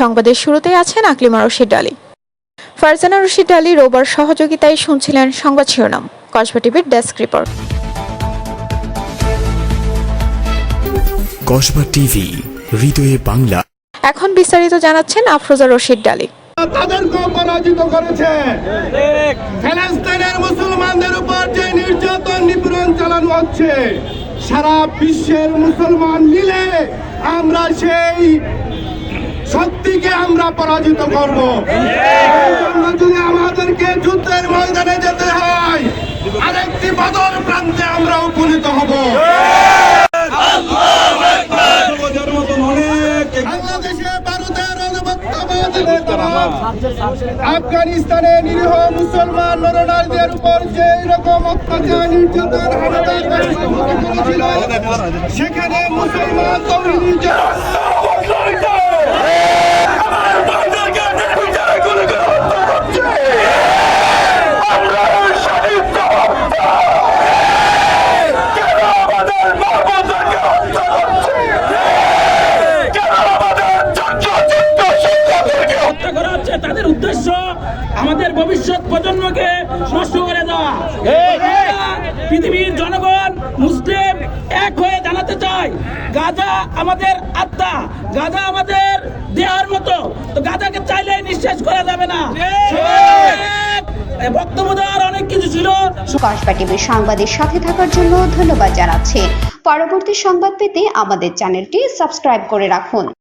সংবাদের শুরুতেই আছেন আকলিমা রশিদ আলী। ফারজানা রশিদ আলী রোবার সহযোগিতায় শুনছিলেন সংবাদ শিরোনাম। কসবা টিভির ডেস্ক রিপোর্ট। কসবা টিভি হৃদয়ে বাংলা। এখন বিস্তারিত জানাচ্ছেন আফরোজা রশিদ আলী। তাদেরকেও পরাজিত করেছে। ফিলিস্তিনের মুসলমানদের উপর যে নির্যাতন নিপীড়ন চালানো হচ্ছে সারা বিশ্বের মুসলমান মিলে আমরা সেই শক্তিকে আমরা পরাজিত করব। যদি আমাদেরকে যুদ্ধের ময়দানে যেতে হয়, আরেকটি বদল প্রান্তে আমরা উপনীত হব। আফগানিস্তানে নিরীহ মুসলমান নরনারীদের উপর যে রকম অত্যাচার, নির্যাতন সেখানে মুসলমান আমাদের ভবিষ্যৎ প্রজন্মকে নষ্ট করে দেওয়া। পৃথিবীর জনগণ মুসলিম এক হয়ে জানাতে চাই। গাজা আমাদের আত্মা গাজা আমাদের দেহার মতো। তো গাজাকে চাইলে নিঃশেষ করা যাবে না। বক্তব্য দেওয়ার অনেক কিছু ছিল। কসবা টিভির সংবাদের সাথে থাকার জন্য ধন্যবাদ জানাচ্ছি। পরবর্তী সংবাদ পেতে আমাদের চ্যানেলটি সাবস্ক্রাইব করে রাখুন।